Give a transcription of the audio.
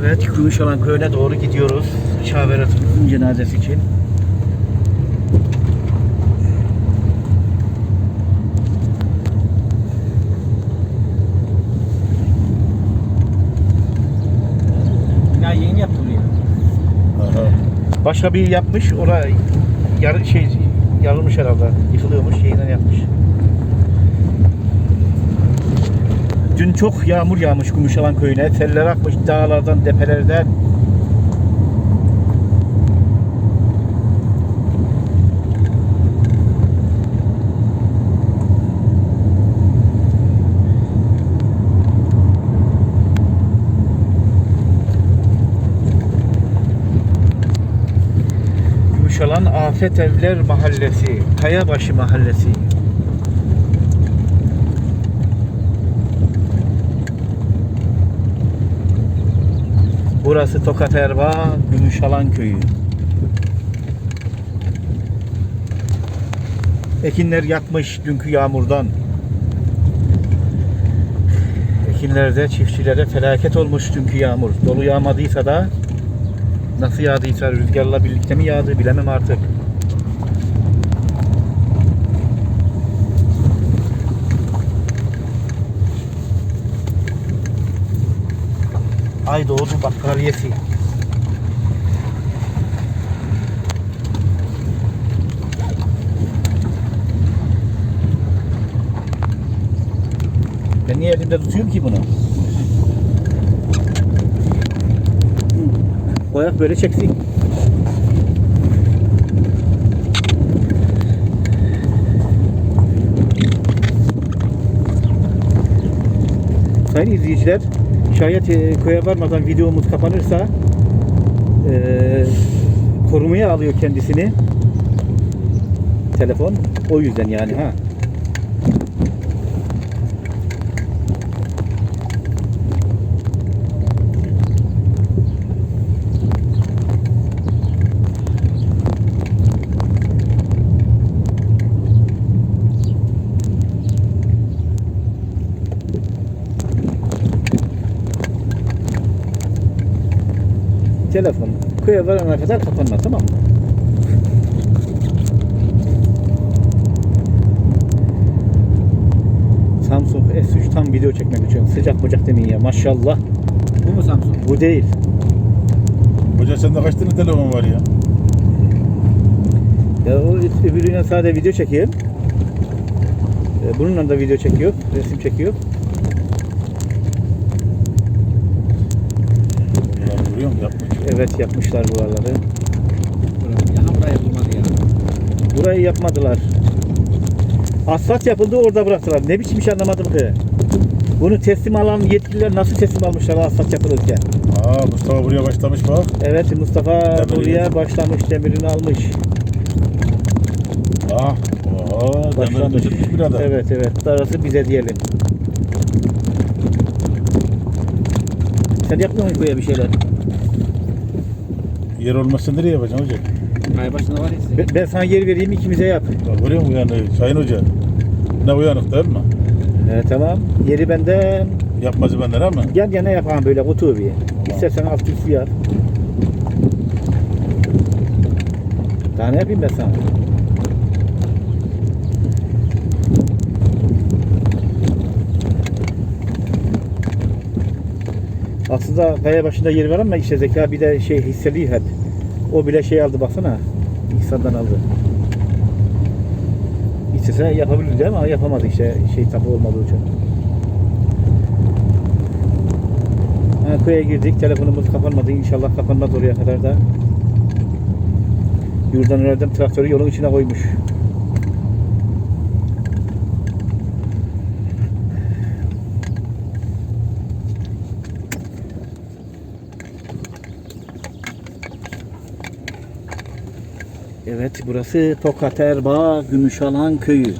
Evet, Gümüşalan köyüne doğru gidiyoruz. Şaverat'ın cenazesi için. Ya yeni yaptı buraya. Aha. Başka bir yapmış, oraya yar, şey yarılmış herhalde. Yıkılıyormuş, yeniden yapmış. Dün çok yağmur yağmış Gümüşalan köyüne. Seller akmış dağlardan, tepelerden. Gümüşalan Afet Evler Mahallesi, Kayabaşı Mahallesi. Burası Tokat Erbaa, Gümüşalan Köyü. Ekinler yatmış dünkü yağmurdan. Ekinlerde çiftçilere felaket olmuş dünkü yağmur. Dolu yağmadıysa da nasıl yağdıysa rüzgarla birlikte mi yağdı bilemem artık. Ay doğdu bakkaliyesi. Ben niye elimde tutuyorum ki bunu? Koyak böyle çeksin. Sayın izleyiciler, şayet e, köye varmadan videomuz kapanırsa e, korumaya alıyor kendisini. Telefon. O yüzden yani ha. Telefon köye varana kadar kapanmaz tamam mı? Samsung S3 tam video çekmek için sıcak bacak demeyin ya maşallah Bu mu Samsung? bu değil Hoca sende kaç tane telefon var ya? ya o öbürüyle sadece video çekeyim E, bununla da video çekiyor resim çekiyor Ya görüyor musun? Yapmış. Evet yapmışlar buraları Daha buraya yapılmadı ya. burayı yapmadılar asfalt yapıldı orada bıraktılar ne biçim iş anlamadım ki bunu teslim alan yetkililer nasıl teslim almışlar asfalt yapılırken Aa Mustafa buraya başlamış bak. Evet Mustafa Demirini. buraya başlamış demirini almış. Ah. Oha. Demir Başlamış. götürmüş birader. Evet evet. Darası bize diyelim. Sen yapmıyor musun buraya bir şeyler? Yer olmazsa nereye yapacaksın hoca? Ay başında var ya size. Ben, ben sana yer vereyim ikimize yap. Bak görüyor musun yani Sayın Hoca? Ne uyanık değil mi? Ee, tamam. Yeri benden Yapmazı benden ama. yan yana yapalım böyle kutu bir. İstersen alt üstü yap. Daha ne yapayım ben sana? Aslında kaya başında yeri var ama işte zeka bir de şey hissediyor hep. O bile şey aldı baksana. İhsan'dan aldı. İstese yapabilirdi ama yapamadı işte şey tapu olmadığı için. Ha, köye girdik. Telefonumuz kapanmadı. İnşallah kapanmaz oraya kadar da. Yurdan öğrendim traktörü yolun içine koymuş. Evet burası Tokat Erbaa Gümüşalan köyü.